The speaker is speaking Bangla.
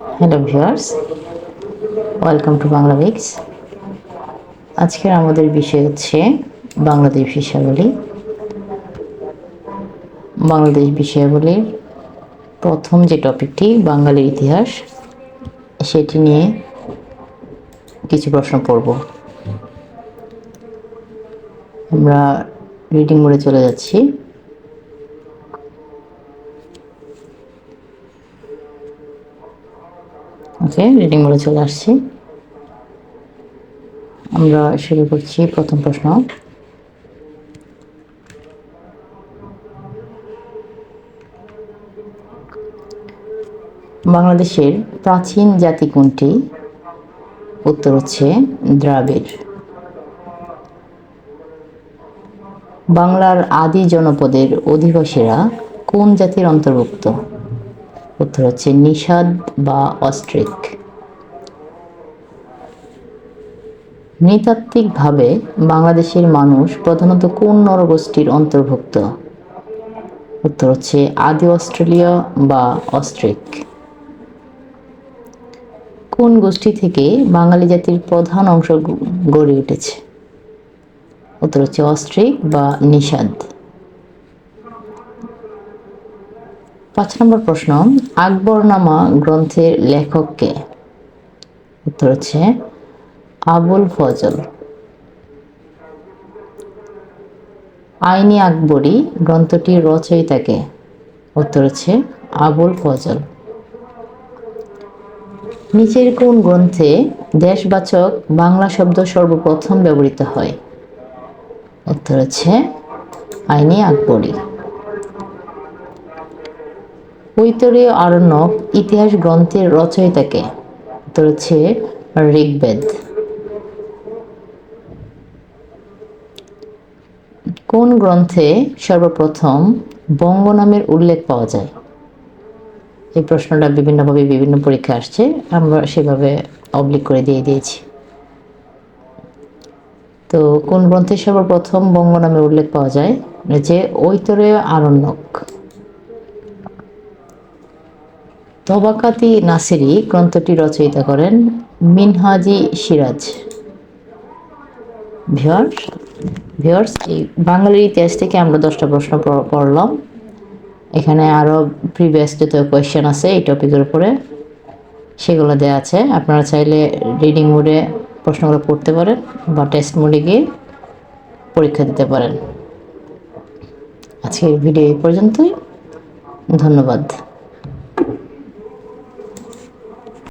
Hello viewers welcome to Bangla weeks আজকের আমাদের বিষয় হচ্ছে বাংলাদেশ বিষয়াবলী। বাংলাদেশ বিষয়াবলীর প্রথম যে টপিকটি, বাঙালির ইতিহাস, সেটি নিয়ে কিছু প্রশ্ন পড়ব আমরা রিডিং মোডে চলে যাচ্ছি। ওকে রিডিং মোডে চলে আসছি। আমরা শুরু করছি প্রথম প্রশ্ন। বাংলাদেশের প্রাচীন জাতি কোনটি? উত্তর হচ্ছে দ্রাবিড়। বাংলার আদি জনপদের অধিবাসীরা কোন জাতির অন্তর্ভুক্ত? উত্তর হচ্ছে নিষাদ বা অস্ট্রিক। নৃতাত্ত্বিকভাবে বাংলাদেশের মানুষ প্রধানত কোন নরগোষ্ঠীর অন্তর্ভুক্ত? উত্তর হচ্ছে আদি অস্ট্রেলিয়া বা অস্ট্রিক। কোন গোষ্ঠী থেকে বাঙালি জাতির প্রধান অংশ গড়ে উঠেছে? উত্তর হচ্ছে অস্ট্রিক বা নিষাদ। পাঁচ নম্বর প্রশ্ন, আকবরনামা গ্রন্থের লেখককে উত্তর হচ্ছে আবুল ফজল। আইনি আকবরী গ্রন্থটির রচয়িতাকে উত্তর হচ্ছে আবুল ফজল। নিচের কোন গ্রন্থে দেশবাচক বাংলা শব্দ সর্বপ্রথম ব্যবহৃত হয়? উত্তর হচ্ছে আইনি আকবরী। ঐতরীয় আরণ্যক ইতিহাস গ্রন্থের রচয়িতাকে হচ্ছে ঋগ্বেদ। কোন গ্রন্থে সর্বপ্রথম বঙ্গ নামের উল্লেখ পাওয়া যায়? এই প্রশ্নটা বিভিন্নভাবে বিভিন্ন পরীক্ষা আসছে, আমরা সেভাবে অবলিক করে দিয়ে দিয়েছি। তো কোন গ্রন্থে সর্বপ্রথম বঙ্গ নামে উল্লেখ পাওয়া যায়? যে ঐতরীয় আরণ্যক। তবাকাতি নাসিরি গ্রন্থটি রচয়িতা করেন মিনহাজি সিরাজ। ভিওর্স ভিওর্স এই বাঙালির ইতিহাস থেকে আমরা দশটা প্রশ্ন পড়লাম। এখানে আরও প্রিভিয়াস যত কোয়েশ্চেন আছে এই টপিকের উপরে। সেগুলো দেওয়া আছে। আপনারা চাইলে রিডিং মোডে প্রশ্নগুলো পড়তে পারেন বা টেস্ট মোডে গিয়ে পরীক্ষা দিতে পারেন। আজকের ভিডিও এই পর্যন্তই। ধন্যবাদ।